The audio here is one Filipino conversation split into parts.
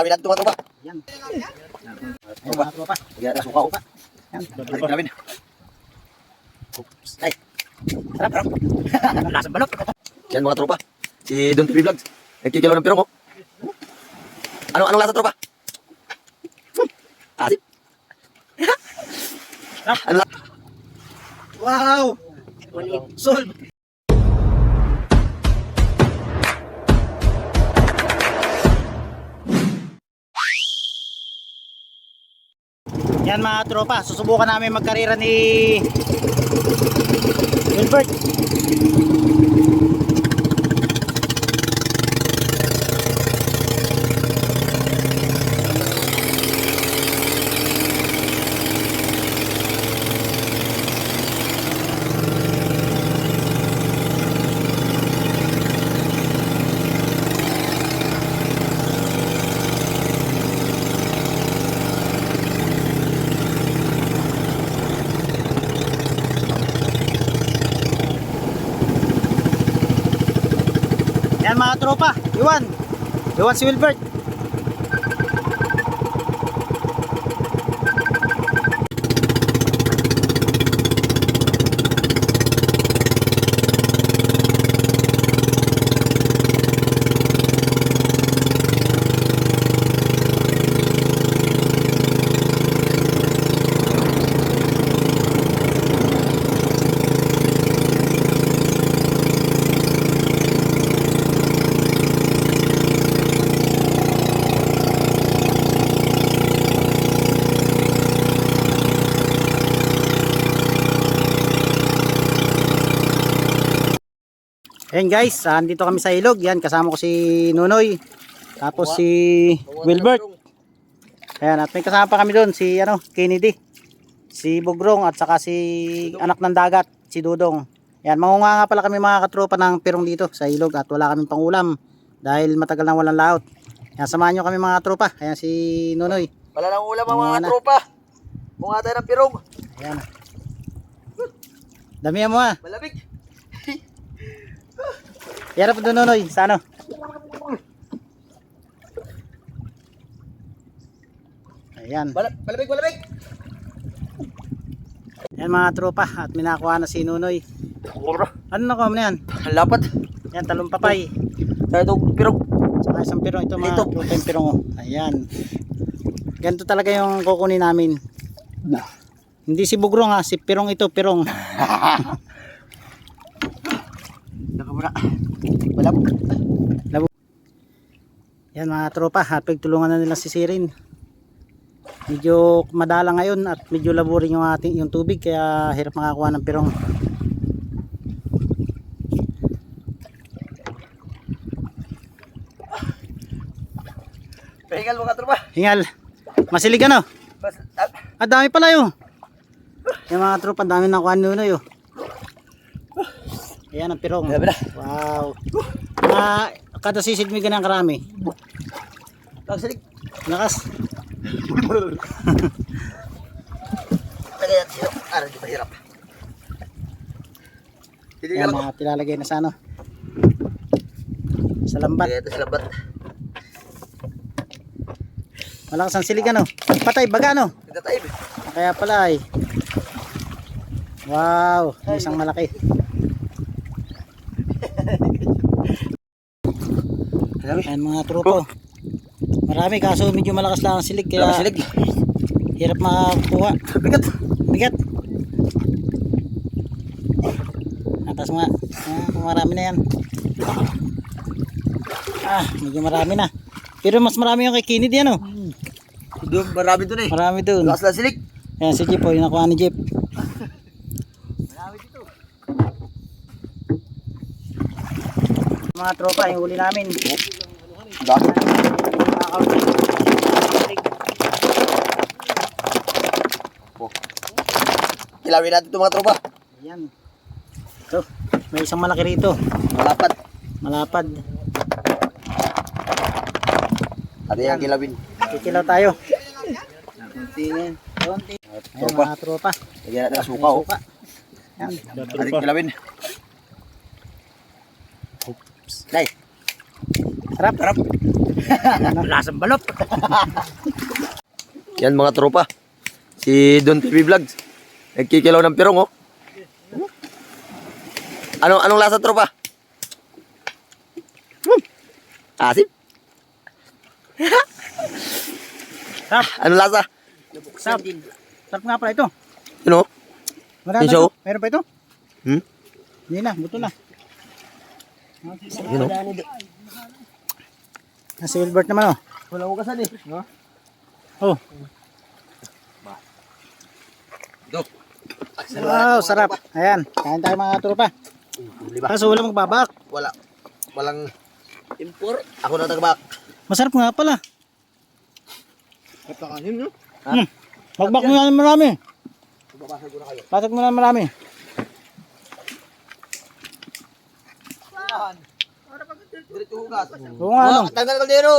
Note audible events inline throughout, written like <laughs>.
kilawin natin ito mga tropa. Yan. Tropa. Lagyan natin suka. oh. Yan. Balik kilawin. Ay, Sarap. Sarap. <laughs> Lasang balok. yan mga tropa. Si Don TV Vlogs. Nagkikilaw ng pirong oh. Ano, anong lasa tropa? Asip. ano? Wow! Solve. Yan mga tropa, susubukan namin magkarira ni Wilbert. Yan mga tropa, Iwan. Iwan si Wilbert. Ayan guys, ah, andito kami sa ilog. Yan, kasama ko si Nunoy. Tapos si Wilbert. Ayan, at may kasama pa kami doon, si ano, Kennedy. Si Bugrong at saka si anak ng dagat, si Dudong. Ayan, mangunga nga pala kami mga katropa ng pirong dito sa ilog at wala kaming pangulam dahil matagal nang walang laot. Ayan, samahan nyo kami mga tropa. Ayan si Nunoy. Wala nang ulam ang Mga mga na. tropa. Bunga tayo ng pirong. Ayan. Damihan mo ah. Malamig. Yarap doon Nunoy, sa ano? Ayan. Mal- Malamig, malamig. Yan mga tropa at minakuha na si Nunoy. Mura. Ano nakuha mo na yan? Lapat. Yan, talumpapay. Tayo itong pirong. Saka isang pirong. Ito mga Ito. tropa yung pirong. oh. Ayan. Ganito talaga yung kukunin namin. Hindi si Bugrong ha, si pirong ito, pirong. <laughs> Nakamura. Wala po. Yan mga tropa, at pagtulungan na nila si Sirin. Medyo madala ngayon at medyo laboring yung ating yung tubig kaya hirap makakuha ng pirong. Pahingal mga tropa. Hingal. Masilig ano? Bas, ah, Ang dami pala yun. Yung mga tropa, dami nakuha ni Nunoy oh. Ayan ang pirong. Wow. Mga kada sisid may ganang karami. Pagsalig. Lakas. Lagay natin sino. Ah, hindi mahirap. Ayan mga tilalagay na sa ano. Sa lambat. Natin sa lambat. Malakas ang silig ano. Patay baga ano. Nagtataib. Kaya pala ay. Wow, may isang malaki. Ayan mga tropo. Marami kaso medyo malakas lang ang silig kaya silig. hirap makakuha. Bigat. Bigat. Atas nga. Ah, marami na yan. Ah, medyo marami na. Pero mas marami yung kay Kennedy ano. Doon, marami doon eh. Marami dun. Lakas na silig. Ayan si Jeep oh, yung nakuha ni Jeep. Marami dito. Mga tropa, yung huli namin. Dami. Kilawin natin ito mga tropa. Ayan. Ito, may isang malaki rito. Malapat. Malapad. Ano yung kilawin? Kikilaw tayo. Kunti. Konti. Ayan mga tropa. Lagyan natin ang suka oh. Ayan. Ating kilawin. Nay, Sarap. sarap. <laughs> Lasang balot. <laughs> Yan mga tropa. Si Don TV Vlogs. Nagkikilaw ng pirong, oh. Ano, anong lasa, tropa? Hmm. Asim? Sarap. Anong lasa? Sarap. Sarap nga pala ito. Ano? Marami ito. Meron pa ito? Hmm? Hindi na, buto na. Oh. Nasa Wilbert naman oh. Wala ko kasan, eh. No? Oh. Ito. Wow, sarap. Ayan, kain tayo mga tropa. Ba? Kaso wala magbabak. Wala. Walang impor. Ako na tagbak. Masarap nga pala. Kapakanin, no? Hmm. Magbak mo na marami. Pasok mo na marami. Diretso hugas. Oo nga ano. Tanggal kaldero.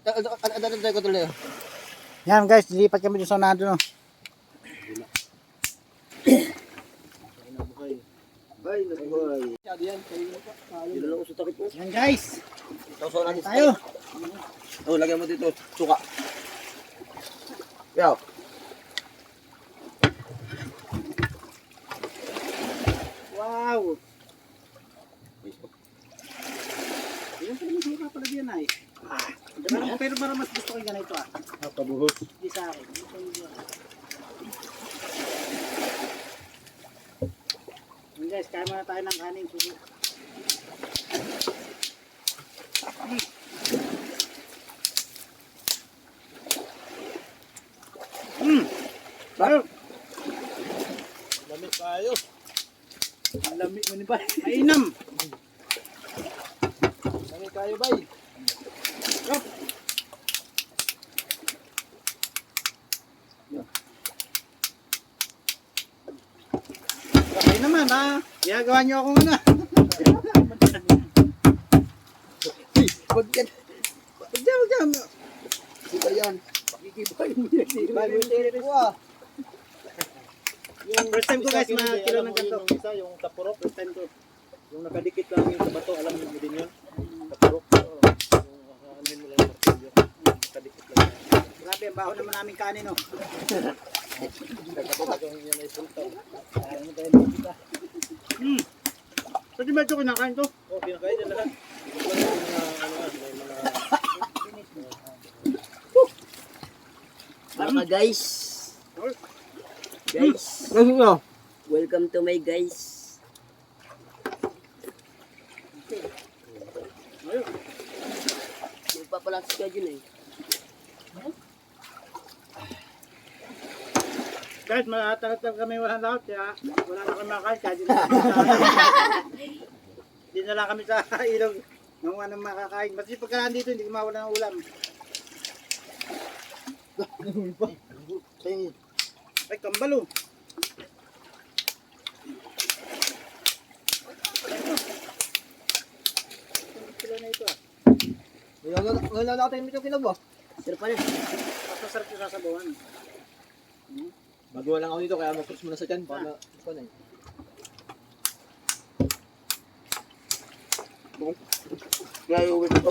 Tanggal kaldero. Yan guys, lilipat kami doon sa nado no. Ay, nagbuhay. Yan, sa takip ko. Yan guys, Tawso natin tayo. Oh, lagyan mo dito. Suka. Yaw. Wow. Yan pala yung ay. Ah, pero, pero parang mas gusto ko yung ganito ah. Pabuhos. Hindi sa akin. Yan guys, kain muna tayo ng kanin. Hmm. Sarap. Lamit tayo. Lamig mo ni ba? Mainam. Okay naman ha. Ginagawa niyo ako muna. Wag yan. Huwag dyan, huwag dyan. Ito yan. Pakikibay mo yan. Bago ko ah. Yung first time ko guys, mga kilo ng ganito. Yung isa, yung tapurok, First time ko. yung nakadikit lang yung bato, alam mo din yun. Tapurok, oo. yung uh, anin mo lang yung. Nakadikit lang. Grabe, ang baho naman namin kanin oh. <laughs> Hmm. Pwede ito kinakain to? Oh, kinakain yan lahat. Mga, guys. Guys, nga? welcome to my guys. Magpapalat ka dyan eh. Guys, matatagal kami walang lahat kaya wala na kami makain. Kaya Hindi na lang kami sa ilog ng anong makakain. Basta pagka nandito, hindi ko mawala ng ulam. <laughs> Ay, kambalo. Kilo na ito ah. Wala na natin ito kinabo. Sir pa na. Masasarap yung sasabawan. Magawa lang ako dito kaya mag-cross muna sa tiyan. Para ito na eh. Kaya uwi ko.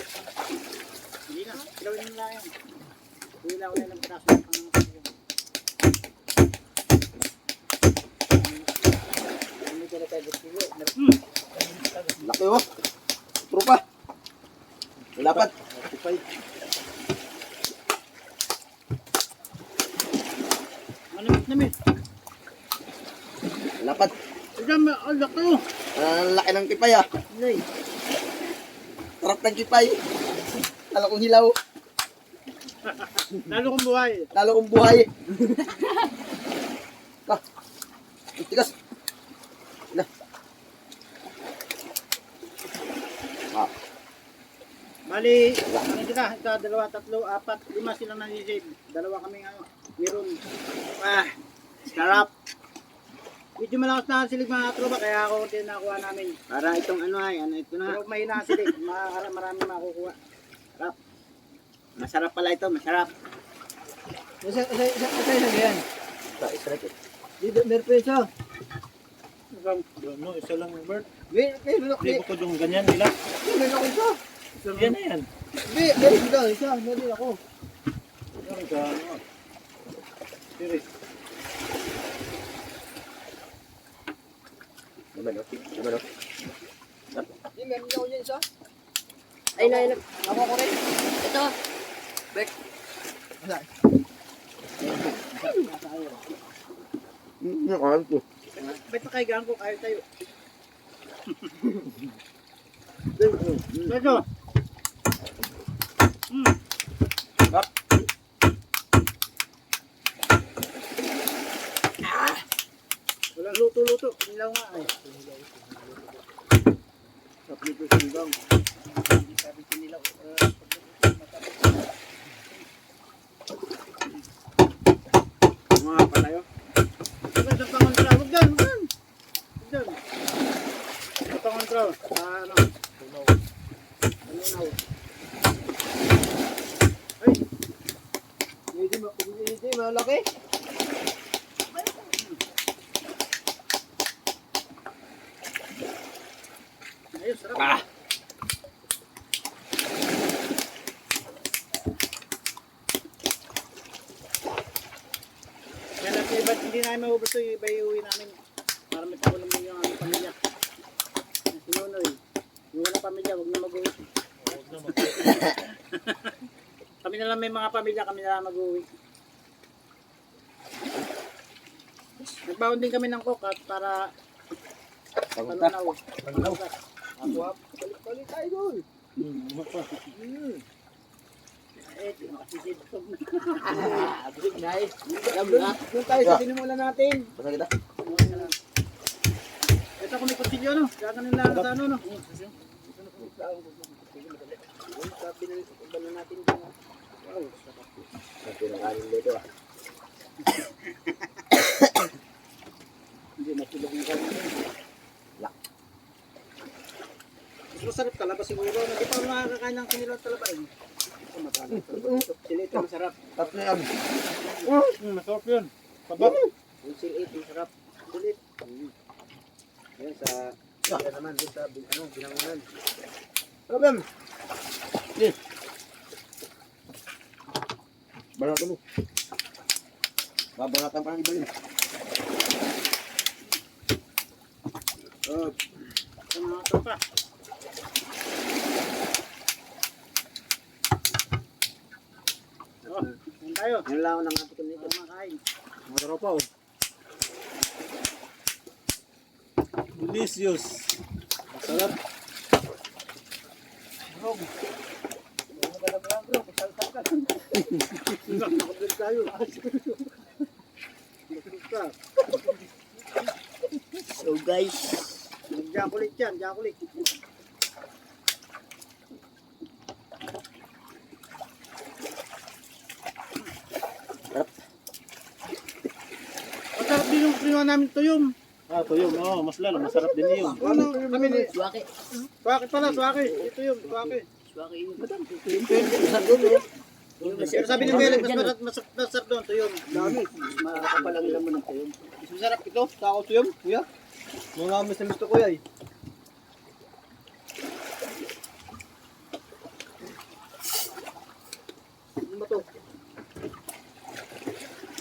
Hindi na, kilawin mo lang yan. Huli lang ako na ng piraso ng pangangapin. Hindi ko na tayo gusto. Hmm. Laki oh. Trupa. Lapat. tipay. Manamit namin. Lapat. Tignan mo, ang laki oh. Ang laki ng kipay ah. Noy. Sarap ng kipay. Lalo kong hilaw. Lalo kong buhay. Lalo kong buhay. <laughs> Ah. Tigas. Na. Ah. Bali, ano sila? Ito, dalawa, tatlo, apat, lima silang nanisave. Dalawa kami ano, meron. Ah, sarap. Medyo malakas na ang silig mga tropa, kaya ako din nakuha namin. Para itong ano ay, ano ito na. Pero may nasilig, makakara marami makukuha. Sarap. Masarap pala ito, masarap. Isa, isa, isa, isa, isa, yan. Sa isa rin. Dito, meron pa isa. Ano, isa lang yung bird. Meron, Hindi bukod yung ganyan nila. meron ako isa. Yan na yan. Hindi, meron. Isa, meron ako. Meron ka, ano. Sige. Naman, oh. Hindi, meron ako dyan isa. Ay, na, na. Ako ko rin. Ito. Wala. Hmm, nakahan ko. Ba't nakaigaan ko kayo tayo? Ito. Wala luto-luto. Nilaw nga ay. Ko sa ibang. Sabi ko nilaw. Mga palayo. Ito sa pangontra. Huwag dyan, huwag dyan. Huwag dyan. Sa pangontra. Ah, ano? Tunaw. Tunaw. Ay, Hindi, ma- hindi, malaki. ayos, sarap. Ah! Kaya lang, iba, hindi namin ito. Iba iuwi namin. Para may pakulam mo yung aming pamilya. Si Nonoy. Yung walang pamilya, huwag na mag-uwi. kami na lang may mga pamilya, kami na lang mag-uwi. Nagbaon din kami ng coke at para Pagpunta. pananaw. Ako, ah, balik-balik tayo doon. Hmm. Eh, di makasisipsog na. Big nice. Doon tayo sa tinimulan natin. Basta kita. Ito kung may kutsilyo, no? Gaganin lang sa ano, no? Sabi na na natin dyan. Wow, sarap. Ang pinakanin dito, ah. Hindi matulog yung kanya. Mas masarap talaba siguro. Hindi pa ako nakakakain ng kinilang talaba eh. Sila ito masarap. Tatlo yan. Hmm, masarap yun. Kabak. Yung sila ito masarap. Sulit. Yan sa... Yan naman, doon sa bin- ano, binangunan. Problem. Ni. Banatan mo. Babanatan pa ng iba yun. Oh, mga tropa. Oh, yan tayo. yan lang ako nangapitin nito. Ito makain. Mga tropa, oh. Delicious. Masarap. Bro. Ano ka lang <laughs> bro? Salsal ka. Nakablog tayo. So guys. Jakulit yan, jakulit. Masarap kinuha namin tuyom. Ah, tuyong. Oo, mas lalo. Masarap din yun. Ano, kami ni... Suwaki. Swaki pala, swaki. Ito yun, swaki. Suwaki yun. Pero sabi ni Mel, mas masarap, mas masarap doon, tuyom. Dami. Makakapalang naman ng tuyong. Mas masarap ito. Tako tuyong, kuya. Mga amis na gusto ko yan. Ano ba to?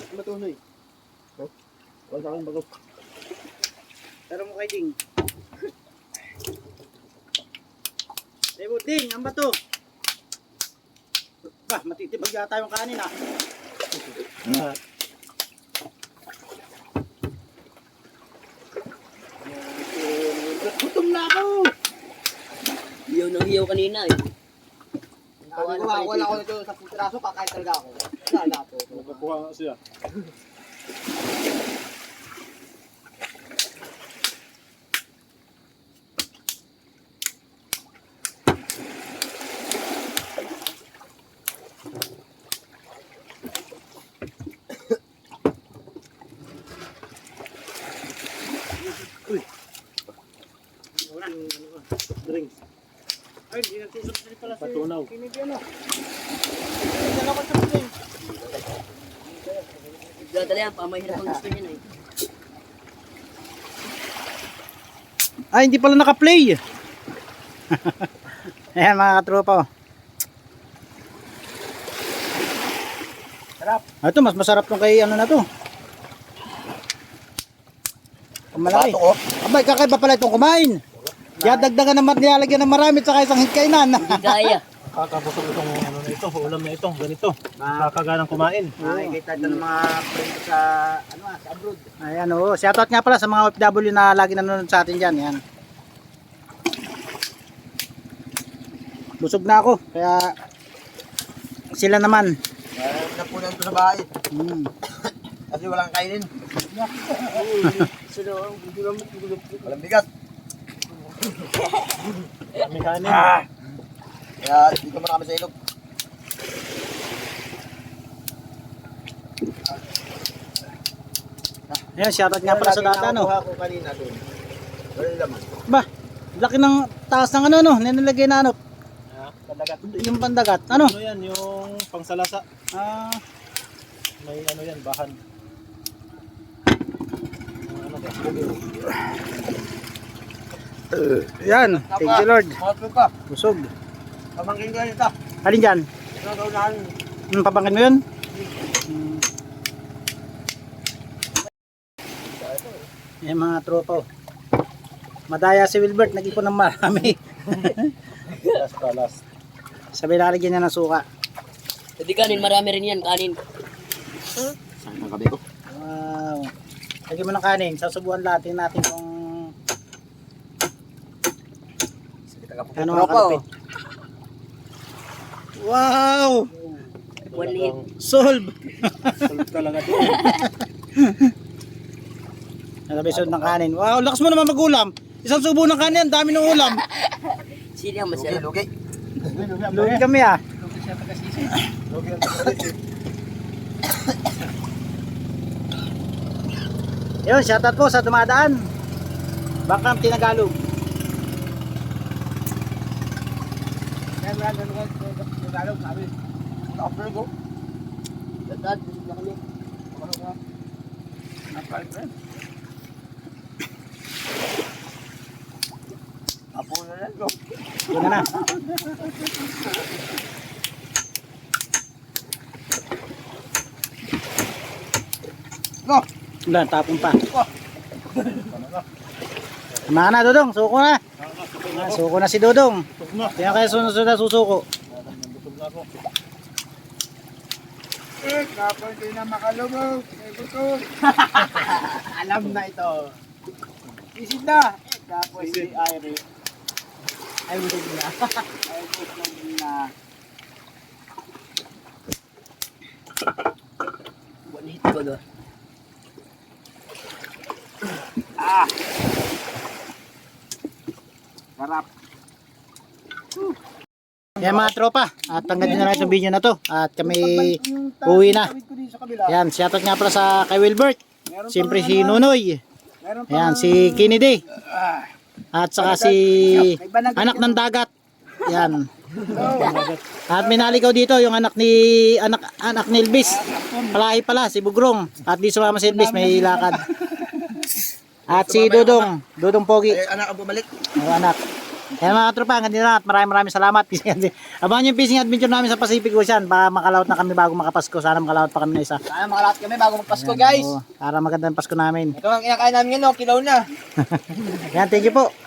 Ano ba to, Noy? Oh? Wala sa akin bago. Pero mo kay Ding. Debo <laughs> Ding, ang bato. Bah, matitibag yata yung kanin ah. Gutom na ako! Hiyaw ng hiyaw kanina eh. Sabi ko, wala ko nito sa putiraso, kakain talaga ako. Wala to. Nakakuha siya. Wow. Dadali yan, pamahirap ang gusto niya na eh. Ay, hindi pala naka-play. <laughs> Ayan mga katropa. Sarap. Ito, mas masarap tong kay ano na to. Malaki. Pato ko. Oh. Abay, kakaiba pala itong kumain. Kaya dagdagan naman nilalagyan ng marami sa isang hingkainan. Hindi kaya. <laughs> Kakabusog itong ano na ito, ulam na ito, ganito. Nakakaganang kumain. Nakikita ito ng mga friend sa, ano, sa abroad. Ayan, oo. Shoutout nga pala sa mga OFW na lagi nanonood sa atin dyan. Yan. Busog na ako. Kaya sila naman. Meron na po nandito sa bahay. Hmm. Kasi walang kainin. Sino? Walang bigas. Kami kanin. Kaya dito muna kami sa ilog. Ayan, shoutout nga pala sa data, no. ko kanina doon. Walang laman. Ba, laki ng taas ng ano, no. Ninalagay na ano. Ah, Padagat. Yung pandagat. Ano? Ano yan, yung pangsalasa. Ah, May ano yan, bahan. Ano ba? yan. Thank you, Lord. Pa. Busog. Pamangkin ko yan ito. Alin dyan? Ginagaw na Hmm, papangkin mo yun? Hmm. Yan mga tropa. oh. Madaya si Wilbert, nag-ipon ng marami. Last pa, last. Sabi lalagyan niya ng suka. Hindi kanin, marami rin yan, kanin. Saan ang gabi ko? Wow. Lagyan mo ng kanin. Sasubuan natin natin kung ano ang kalapit. Wow! Hit. Solve! Solve talaga doon. Nalabisod <laughs> ng kanin. Wow, lakas mo naman mag-ulam. Isang subo ng kanin, dami ng ulam. <laughs> Sili ang Lugi, masarap. lugi. Lugi kami ah. Lugi ang lugi. Yun, shoutout po sa dumadaan. Bakam Tinagalog. Tinagalog, sabi. Tapos ko. Dad, busog na kami. Apo na yan ko. Na. No. Wala, tapon pa. Mga na, Dodong. Suko na. Suko na si Dodong. Kaya kaya sunod-sunod na susuko. Ako. Eh, kapag hindi na makalubog. May gutom. <laughs> Alam na ito. Isid na. Tapos si Irie. Ay, busog na. <laughs> Ay, busog na. One hit ba doon? Sarap. Yan mga tropa. At hanggang na lang itong video na to. At kami uwi na. Yan, shoutout nga pala sa kay Wilbert. Siyempre si Nunoy. Yan, si Kennedy. At saka si anak ng dagat. Yan. <laughs> At may naligaw dito yung anak ni anak anak ni Elvis. Palahi pala si Bugrong. At di sumama si Elvis may lakad. <laughs> At si Dudong, Dudong Pogi. Eh, anak ang bumalik. Anak. Yan mga tropa, hanggang dito na at maraming maraming salamat. Abangan nyo yung fishing adventure namin sa Pacific Ocean. Baka makalawat na kami bago makapasko. Sana makalawat pa kami na isa. Sana makalat kami bago magpasko guys. Oo, para magandang Pasko namin. Ito ang kinakain namin ngayon, kilaw na. <laughs> Yan, thank you po.